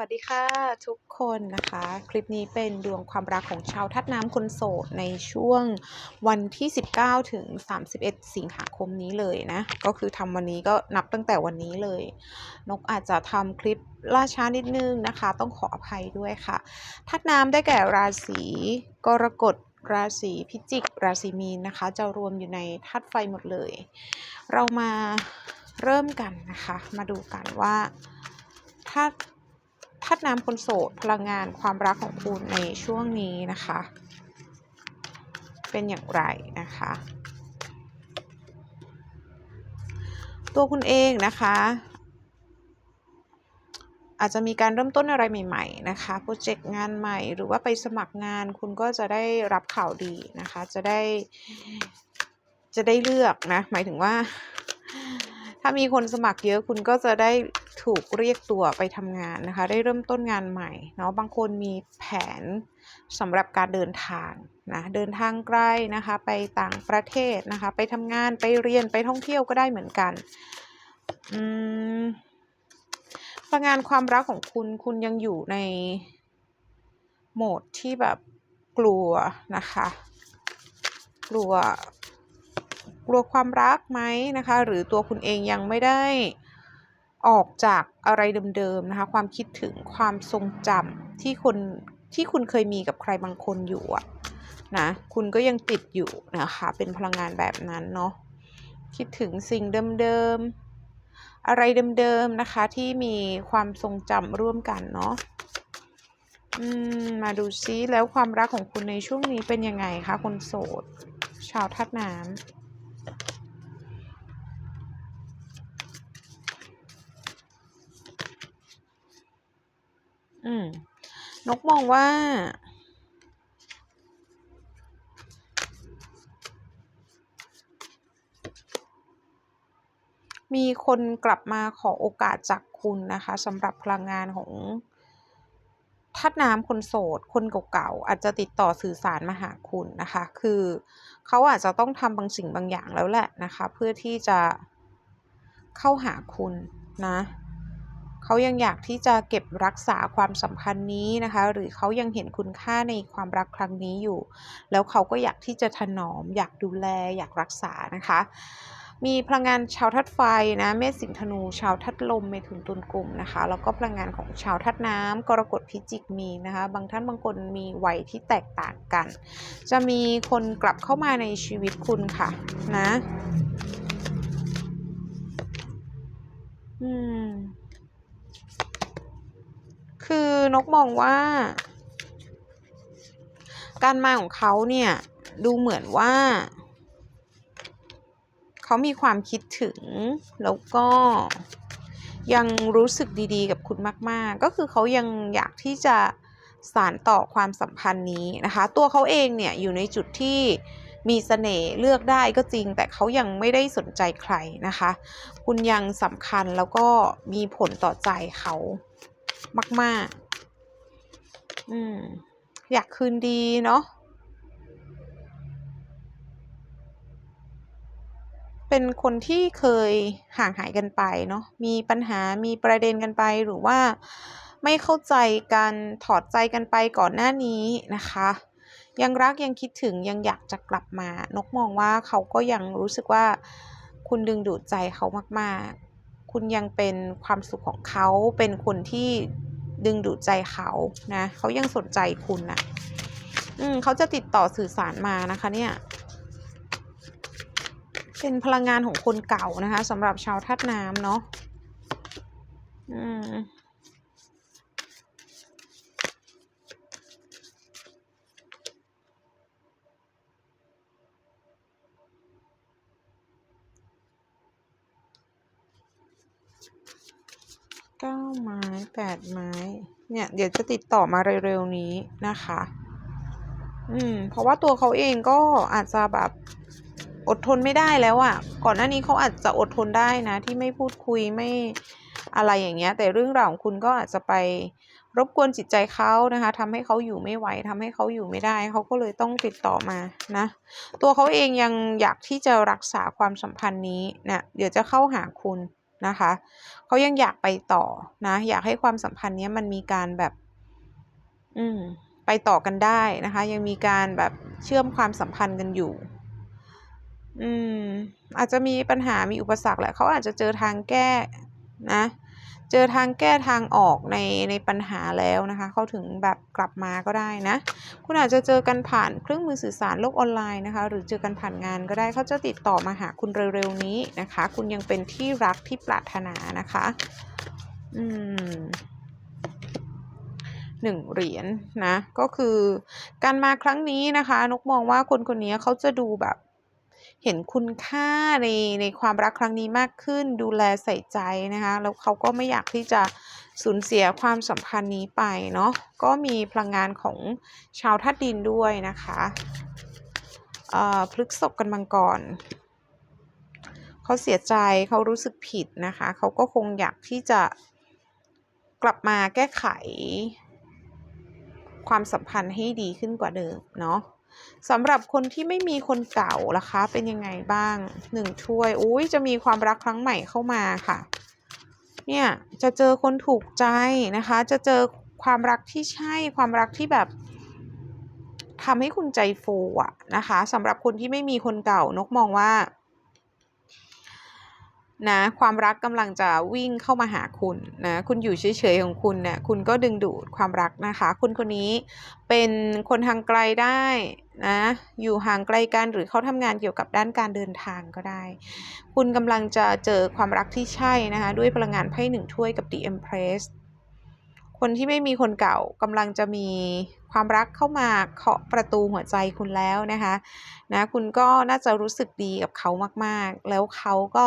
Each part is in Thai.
วัสดีค่ะทุกคนนะคะ คลิปนี้เป็นดวงความรักของชาวทัดน้ำคนโสดในช่วงวันที่ 19 ถึง 31 สิงหาคมนี้เลยนะ ก็คือทำวันนี้ก็นับตั้งแต่วันนี้เลย นกอาจจะทำคลิปล่าช้านิดนึงนะคะ ต้องขออภัยด้วยค่ะทัดน้ำได้แก่ราศีกรกฎราศีพิจิก ราศีมีนนะคะ จะรวมอยู่ในทัดไฟหมดเลย เรามาเริ่มกันนะคะ มาดูกันว่าถ้าธาตุน้ำคนโสดพลังงานความรักของคุณในช่วงนี้นะคะ เป็นอย่างไรนะคะ ตัวคุณเองนะคะอาจจะมีการเริ่มต้นอะไรใหม่ๆนะคะ โปรเจกต์งานใหม่ หรือว่าไปสมัครงานคุณก็จะได้รับข่าวดีนะคะ จะได้ จะได้เลือกนะ หมายถึงว่า ถ้ามีคนสมัครเยอะคุณก็จะได้ถูกเรียกตัวไปทำงานนะคะ ได้เริ่มต้นงานใหม่เนาะบางคนมีแผนสำหรับการเดินทางนะเดินทางไกลนะคะ ไปต่างประเทศนะคะ ไปทำงานไปเรียนไปท่องเที่ยวก็ได้เหมือนกันอืมพลังงานความรักของคุณคุณยังอยู่ในโหมดที่แบบกลัวนะคะ กลัว กลัวความรักไหมนะคะ หรือตัวคุณเองยังไม่ได้ออกจากอะไรเดิมๆนะคะ ความคิดถึงความทรงจำที่คนที่คุณเคยมีกับใครบางคนอยู่อะนะคุณก็ยังติดอยู่นะคะ เป็นพลังงานแบบนั้นเนาะคิดถึงสิ่งเดิมๆอะไรเดิมๆนะคะ ที่มีความทรงจำร่วมกันเนาะมาดูซิแล้วความรักของคุณในช่วงนี้เป็นยังไงคะคนโสด ชาวทัดน้ำ อืมนกมองว่า มีคนกลับมาขอโอกาสจากคุณนะคะสำหรับพลังงานของทัดน้ำคนโสด คนเก่าๆอาจจะติดต่อสื่อสารมาหาคุณนะคะ คือเขาอาจจะต้องทำบางสิ่งบางอย่างแล้วแหละนะคะ เพื่อที่จะเข้าหาคุณนะ เขายังอยากที่จะเก็บรักษาความสัมพันธ์นี้นะคะ หรือเขายังเห็นคุณค่าในความรักครั้งนี้อยู่ แล้วเขาก็อยากที่จะถนอม อยากดูแล อยากรักษานะคะ มีพลังงานชาวทัดไฟนะเมษสิงธนู ชาวทัดลมเมถุนตุลกลุ่มนะคะ แล้วก็พลังงานของชาวทัดน้ำกรกฎพิจิกมีนะคะ บางท่านบางคนมีวัยที่แตกต่างกัน จะมีคนกลับเข้ามาในชีวิตคุณค่ะนะอืม คือนกมองว่า การมาของเขาเนี่ยดูเหมือนว่า เขามีความคิดถึงแล้วก็ยังรู้สึกดีๆ กับคุณมาก ๆ ก็คือเขายังอยากที่จะสานต่อความสัมพันธ์นี้นะคะ ตัวเขาเองเนี่ยอยู่ในจุดที่มีเสน่ห์เลือกได้ก็จริง แต่เขายังไม่ได้สนใจใครนะคะ คุณยังสำคัญแล้วก็มีผลต่อใจเขา มาก ๆ อืม อยากคืนดีเนาะ เป็นคนที่เคยห่างหายกันไปเนาะ มีปัญหา มีประเด็นกันไป หรือว่าไม่เข้าใจกัน ถอดใจกันไปก่อนหน้านี้นะคะ ยังรักยังคิดถึงยังอยากจะกลับมา นกมองว่าเขาก็ยังรู้สึกว่าคุณดึงดูดใจเขามาก ๆ คุณยังเป็นความสุขของเขา เป็นคนที่ดึงดูดใจเขานะเขายังสนใจคุณนะอืมเขาจะติดต่อสื่อสารมานะคะ เนี่ย เป็นพลังงานของคนเก่านะคะสำหรับชาวธาตุน้ำเนาะอืม เก้าไม้แปดไม้เนี่ย เดี๋ยวจะติดต่อมาเร็วๆนี้นะคะ อืม เพราะว่าตัวเขาเองก็อาจจะแบบอดทนไม่ได้แล้วอะ่ะ ก่อนหน้านี้เขาอาจจะอดทนได้นะ ที่ไม่พูดคุยไม่อะไรอย่างเงี้ย แต่เรื่องราวของคุณก็อาจจะไปรบกวนจิตใจเขานะคะทำให้เขาอยู่ไม่ไหวทำให้เขาอยู่ไม่ได้ เขาก็เลยต้องติดต่อมานะ ตัวเขาเองยังอยากที่จะรักษาความสัมพันธ์นี้เนะี่ยเดี๋ยวจะเข้าหาคุณ นะคะเขายังอยากไปต่อนะ อยากให้ความสัมพันธ์นี้มันมีการแบบ อืม ไปต่อกันได้นะคะ ยังมีการแบบเชื่อมความสัมพันธ์กันอยู่ อืม อาจจะมีปัญหามีอุปสรรคแหละเขาอาจจะเจอทางแก้นะ เจอทางแก้ทางออกในในปัญหาแล้วนะคะ เขาถึงแบบกลับมาก็ได้นะ คุณอาจจะเจอกันผ่านเครื่องมือสื่อสารโลกออนไลน์นะคะ หรือเจอกันผ่านงานก็ได้เขาจะติดต่อมาหาคุณเร็วๆนี้นะคะ คุณยังเป็นที่รักที่ปรารถนานะคะ อืมหนึ่งเหรียญนะก็คือการมาครั้งนี้นะคะ นกมองว่าคนคนนี้เขาจะดูแบบ เห็นคุณค่าในในความรักครั้งนี้มากขึ้น ดูแลใส่ใจนะคะแล้วเขาก็ไม่อยากที่จะสูญเสียความสัมพันธ์นี้ไปเนาะก็มีพลังงานของชาวธาตุดินด้วยนะคะพฤกษบกันมังกรเขาเสียใจเขารู้สึกผิดนะคะ เขาก็คงอยากที่จะกลับมาแก้ไขความสัมพันธ์ให้ดีขึ้นกว่าเดิมเนาะ สำหรับคนที่ไม่มีคนเก่าล่ะคะ เป็นยังไงบ้างหนึ่งถ้วยอุ้ยจะมีความรักครั้งใหม่เข้ามาค่ะ เนี่ยจะเจอคนถูกใจนะคะ จะเจอความรักที่ใช่ความรักที่แบบทำให้คุณใจฟูอะนะคะสำหรับคนที่ไม่มีคนเก่านกมองว่า นะความรักกำลังจะวิ่งเข้ามาหาคุณนะคุณอยู่เฉยๆของคุณเนี่ยคุณก็ดึงดูดความรักนะคะ คุณคนนี้เป็นคนทางไกลได้นะอยู่ห่างไกลกันหรือเขาทำงานเกี่ยวกับด้านการเดินทางก็ได้ คุณกำลังจะเจอความรักที่ใช่นะคะด้วยพลังงานไพ่หนึ่งถ้วยกับ The Empress คนที่ไม่มีคนเก่ากำลังจะมีความรักเข้ามาเคาะประตูหัวใจคุณแล้วนะคะนะคุณก็น่าจะรู้สึกดีกับเขามากๆ แล้วเขาก็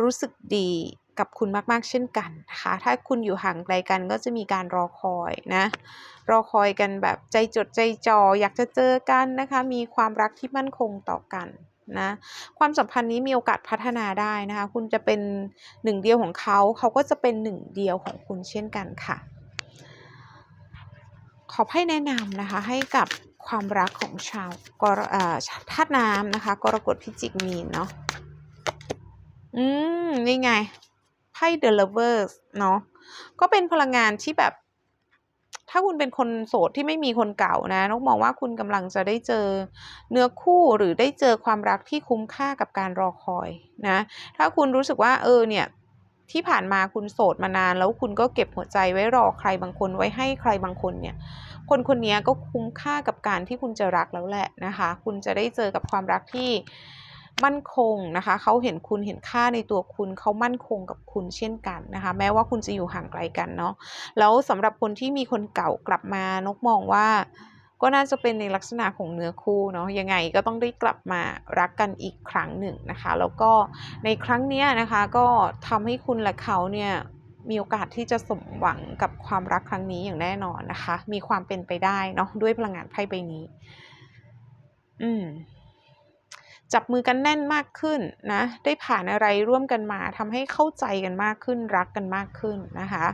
รู้สึกดีกับคุณมาก ๆ เช่นกันนะคะ ถ้าคุณอยู่ห่างไกลกันก็จะมีการรอคอยนะ รอคอยกันแบบใจจดใจจ่ออยากจะเจอกันนะคะ มีความรักที่มั่นคงต่อกันนะ ความสัมพันธ์นี้มีโอกาสพัฒนาได้นะคะ คุณจะเป็นหนึ่งเดียวของเขา เขาก็จะเป็นหนึ่งเดียวของคุณเช่นกันค่ะ ขอให้แนะนำนะคะให้กับความรักของชาวกรธาตุน้ำนะคะ กรกฎพิจิกมีนเนาะ อืม นี่ไง ไพ่ The Lovers เนาะก็เป็นพลังงานที่แบบ ถ้าคุณเป็นคนโสดที่ไม่มีคนเก่านะนกมองว่าคุณกำลังจะได้เจอเนื้อคู่หรือได้เจอความรักที่คุ้มค่ากับการรอคอยนะ ถ้าคุณรู้สึกว่า เออ เนี่ยที่ผ่านมาคุณโสดมานาน แล้วคุณก็เก็บหัวใจไว้รอใครบางคนไว้ให้ใครบางคนเนี่ย คนคนนี้ก็คุ้มค่ากับการที่คุณจะรักแล้วแหละนะคะ คุณจะได้เจอกับความรักที่ มั่นคงนะคะเขาเห็นคุณเห็นค่าในตัวคุณเขามั่นคงกับคุณเช่นกันนะคะ แม้ว่าคุณจะอยู่ห่างไกลกันเนาะแล้วสำหรับคนที่มีคนเก่ากลับมานกมองว่าก็น่าจะเป็นในลักษณะของเนื้อคู่เนาะยังไงก็ต้องได้กลับมารักกันอีกครั้งหนึ่งนะคะ แล้วก็ในครั้งนี้นะคะก็ทำให้คุณและเขาเนี่ยมีโอกาสที่จะสมหวังกับความรักครั้งนี้อย่างแน่นอนนะคะ มีความเป็นไปได้เนาะด้วยพลังงานไพ่ใบนี้ อืม จับมือกันแน่นมากขึ้นนะ ได้ผ่านอะไรร่วมกันมาทำให้เข้าใจกันมากขึ้น รักกันมากขึ้นนะคะ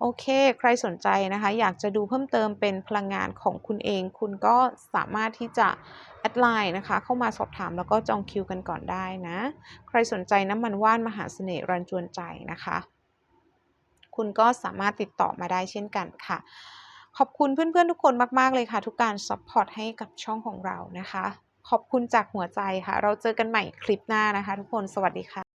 โอเค ใครสนใจนะคะ อยากจะดูเพิ่มเติมเป็นพลังงานของคุณเอง คุณก็สามารถที่จะแอดไลน์นะคะ เข้ามาสอบถามแล้วก็จองคิวกันก่อนได้นะ ใครสนใจน้ำมันว่านมหาเสน่ห์รันจวนใจนะคะ คุณก็สามารถติดต่อมาได้เช่นกันค่ะขอบคุณเพื่อนๆทุกคนมาก ๆ เลยค่ะ ทุกการซัพพอร์ตให้กับช่องของเรานะคะ ขอบคุณจากหัวใจค่ะ เราเจอกันใหม่คลิปหน้านะคะ ทุกคนสวัสดีค่ะ